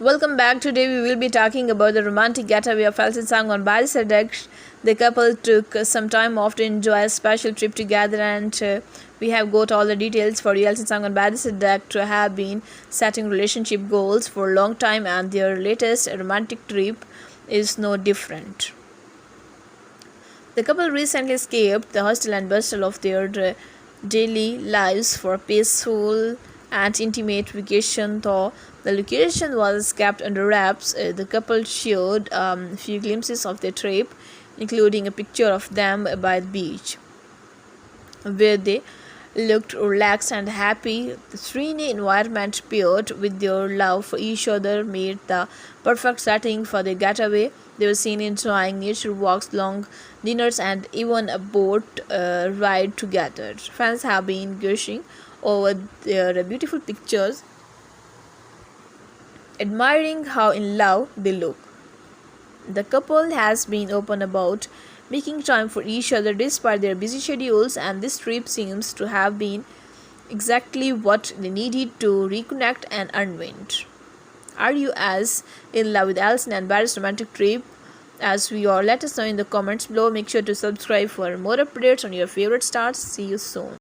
Welcome back. Today we will be talking about the romantic getaway of Elton on Paris Deck. The couple took some time off to enjoy a special trip together, and uh, we have got all the details for the Elton on Deck to have been setting relationship goals for a long time, and their latest romantic trip is no different. The couple recently escaped the hustle and bustle of their uh, daily lives for peaceful and intimate vacation, though the location was kept under wraps. Uh, the couple showed um, a few glimpses of their trip, including a picture of them by the beach, where they looked relaxed and happy. The serene environment paired with their love for each other made the perfect setting for the getaway. They were seen enjoying nature walks, long dinners, and even a boat uh, ride together. Fans have been gushing over their beautiful pictures, admiring how in love they look. The couple has been open about making time for each other despite their busy schedules, and this trip seems to have been exactly what they needed to reconnect and unwind. Are you as in love with Alison and Barry's romantic trip as we are? Let us know in the comments below. Make sure to subscribe for more updates on your favorite stars. See you soon.